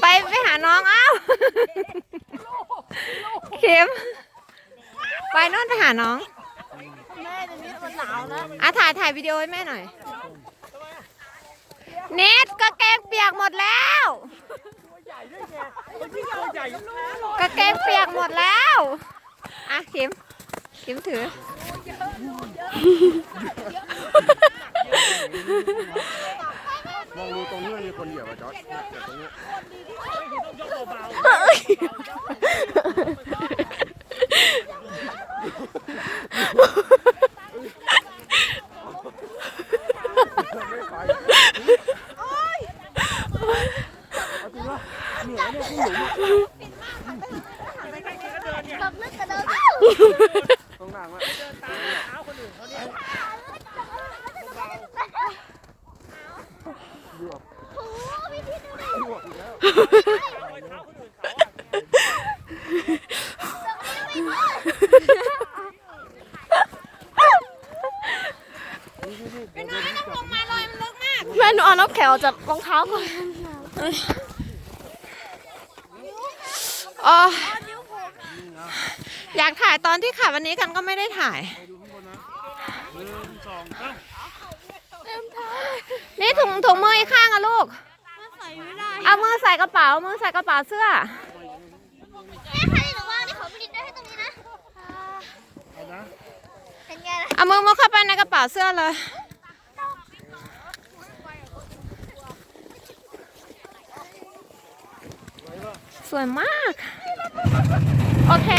ไปไปหาน้องอ้าวเข็ม ไปโน่นไปหาน้องแม่ในนี้มันหนาวนะอะถ่ายถ่ายวิดีโอให้แม่หน่อย เน็ตกางเกงเปียกหมดแล้วกางเกงเปียกหมดแล้ว อะเข็ม เข็มถือ มองดูตรงนี้มันมี คนเหยียบอะจอร์ดเนี่ยตรงเนี้ยแบบลึกกระเดินตรงหน้ามา โอ้พี่พี่ดูดิ บวกอีกแล้ว เป็นน้อยต้องลงมาเลยมันลึกมากแม่หนูเอาน้ำแข็งออกจากรองเท้าก่อนอ๋ออยากถ่ายตอนที่ขับวันนี้กันก็ไม่ได้ถ่าย นี่ถุงถุงมืออีกข้างอะลูก ใส่ไม่ได้เอามือใส่กระเป๋า มือใส่กระเป๋าเสื้อ แม่ใครหนูว่านี่ขอผลิตได้ให้ตรงนี้นะเอานะเป็นไงล่ะเอามือมุดเข้าไปในกระเป๋าเสื้อเลย สวยมาก โอเค